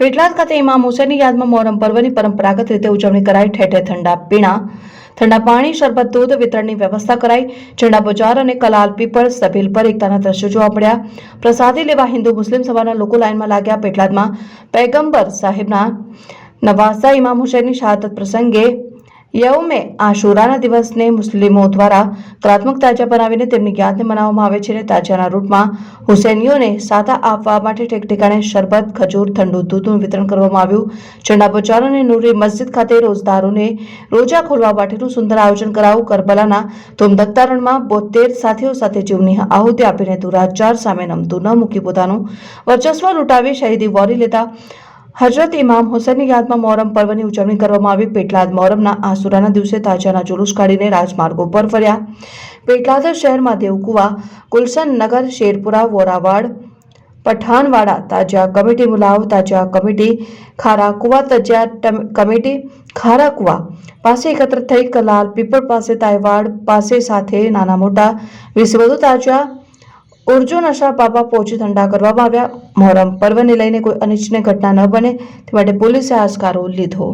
પેટલાદ ખાતે ઇમામ હુસેનની યાદમાં મોહરમ પર્વની પરંપરાગત રીતે ઉજવણી કરાઈ. ઠેર ઠેર ઠંડા પીણા, ઠંડા પાણી, શરબત, દૂધ વિતરણની વ્યવસ્થા કરાઈ. ઝંડા બજાર અને કલાલ પીપળ સભીલ પર એકતાના દ્રશ્યો જોવા મળ્યા. પ્રસાદી લેવા હિન્દુ મુસ્લિમ સભાના લોકો લાઇનમાં લાગ્યા. પેટલાદમાં પૈગંબર સાહેબના નવાસા ઇમામ હુસેનની શહાદત પ્રસંગે યૌમે આશુરાના દિવસને મુસ્લિમો દ્વારા કલાત્મક તાજા બનાવીને તેમની યાદને મનાવવામાં આવે છે અને તાજાના રૂપમાં હુસેનીઓને સાદા આપવા માટે ઠેકઠેકાણે શરબત, ખજૂર, ઠંડુ દૂધનું વિતરણ કરવામાં આવ્યું. ઝંડા બજાર અને નૂરી મસ્જિદ ખાતે રોજદારોને રોજા ખોલવા માટેનું સુંદર આયોજન કરાવું કરબલાના ધૂમધકતા રણમાં બોતેર સાથીઓ સાથે જીવની આહુતિ આપીને દુરાચાર સામે નમતું ન મૂકી પોતાનું વર્ચસ્વ લૂંટાવી શહીદી વોરી લેતા હજરત ઇમામ હુસેનની યાદમાં મોહરમ પર્વની ઉજવણી કરવામાં આવી. પેટલાદ મોહરમના આસુરાના દિવસે તાજાના જુલુસ કાઢીને રાજમાર્ગો પર ફર્યા. પેટલાદ શહેરમાં દેવકુવા, ગુલશન નગર, શેરપુરા, વોરાવાડ, પઠાણવાડા, તાજા કમિટી મુલાવ, તાજા કમિટી ખારાકુવા તજા કમિટી ખારાકુવા પાસે એકત્ર થઈ કલાલ પીપળ, પાસે તાયવાડ, પાસે સાથે નાના મોટા, વીસ વધુ તાજા ઉર્જો નશા બાબા પહોંચી ઠંડા કરવામાં આવ્યા. મોહરમ પર્વને લઈને કોઈ અનિચ્છનીય ઘટના ન બને, તે માટે પોલીસે આસ્કારો લીધો.